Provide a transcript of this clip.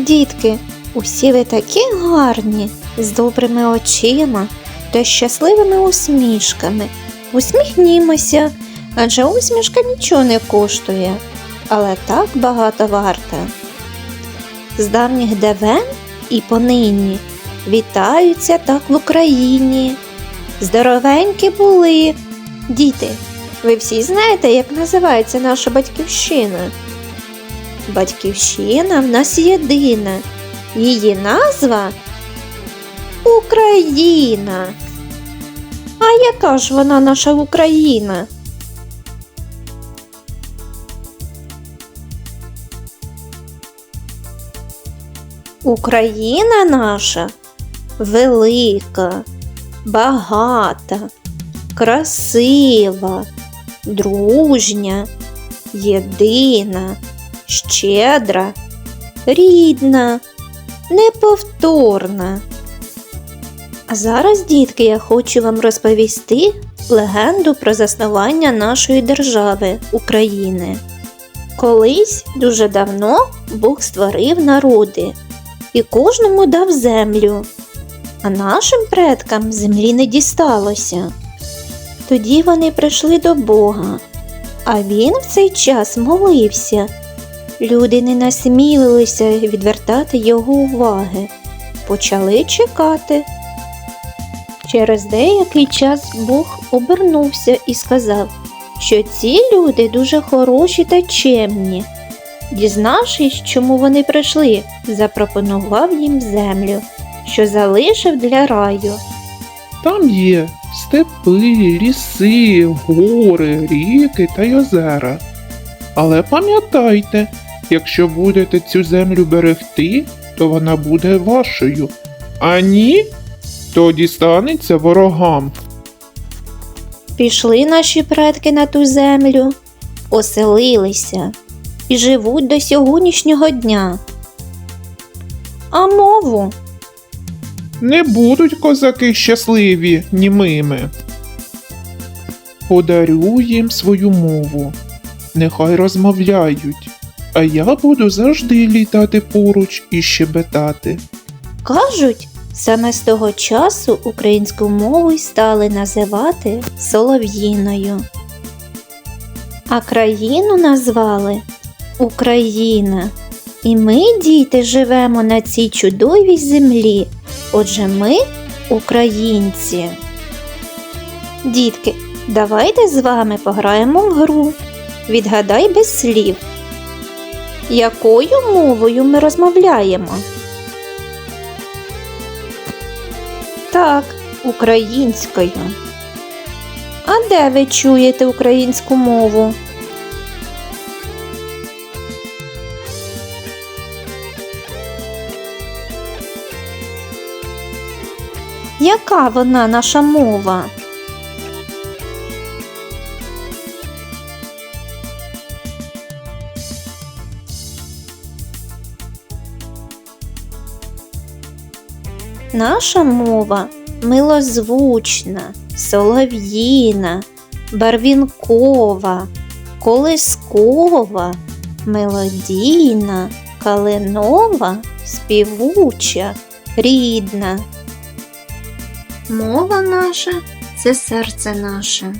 Дітки, усі ви такі гарні, з добрими очима та щасливими усмішками. Усміхнімося, адже усмішка нічого не коштує, але так багато варта. З давніх давен і понині вітаються так в Україні. Здоровенькі були. Діти, ви всі знаєте, як називається наша батьківщина? Батьківщина в нас єдина. Її назва Україна. А яка ж вона наша Україна? Україна наша велика, багата, красива, дружня, єдина, щедра, рідна, неповторна. А зараз, дітки, я хочу вам розповісти легенду про заснування нашої держави України. Колись дуже давно Бог створив народи і кожному дав землю, а нашим предкам землі не дісталося. Тоді вони прийшли до Бога, а він в цей час молився. Люди не насмілилися відвертати його уваги, почали чекати. Через деякий час Бог обернувся і сказав, що ці люди дуже хороші та чемні. Дізнавшись, чому вони прийшли, запропонував їм землю, що залишив для раю. Там є степи, ліси, гори, ріки та озера. Але пам'ятайте, якщо будете цю землю берегти, то вона буде вашою. А ні, то дістанеться ворогам. Пішли наші предки на ту землю, оселилися і живуть до сьогоднішнього дня. А мову Не будуть козаки щасливі німими. Подарю їм свою мову. Нехай розмовляють, а я буду завжди літати поруч і щебетати. кажуть, саме з того часу українську мову й стали називати солов'їною. А країну назвали Україна. І ми, діти, живемо на цій чудовій землі. Отже, ми українці. Дітки, давайте з вами пограємо в гру. Відгадай без слів. Якою мовою ми розмовляємо? Так, українською. А де ви чуєте українську мову? Яка вона наша мова? Наша мова милозвучна, солов'їна, барвінкова, колискова, мелодійна, калинова, співуча, рідна. Мова наша це серце наше.